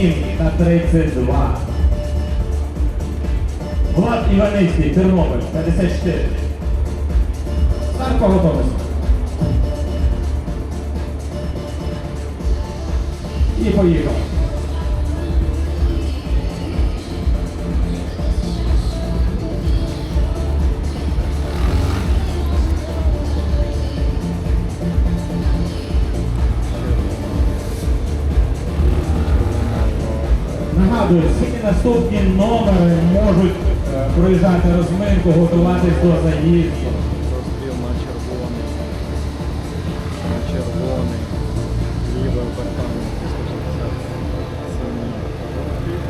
37 та 32. Влад Іваницький, Тернопіль, 54. Старт по готовності. І поїхав. Нагадую, всі наступні номери можуть е, проїжджати розминку, готуватись до заїзду. Розстріл на червоний. На червоний. Лівий бортами 160. Синій. Розстріл.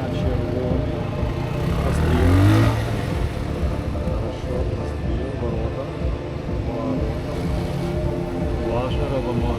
На червоний. Хорошо. Ворота. Ворота. Влажно робимо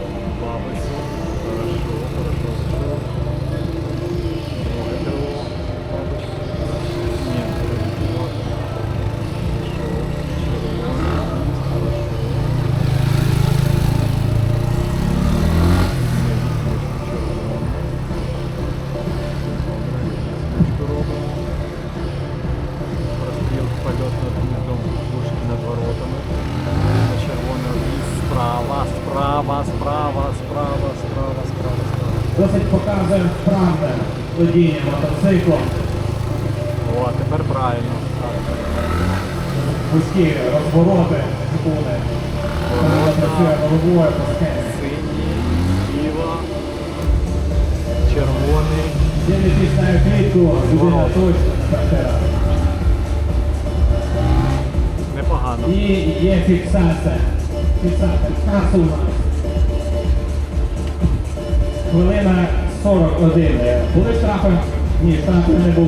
справа, справа, справа, справа, справа, справа. Досить показує вправне водіння мотоциклом. О, тепер правильно. Вузькі розвороти, працює головою по схемі. Синій, ліва, червоний. Дивлячись на клітку, людина точно не. Непогано. І є фіксація. Фіксація. Час у нас. Хвилина 41. Були штрафи? Ні, штрафи не було.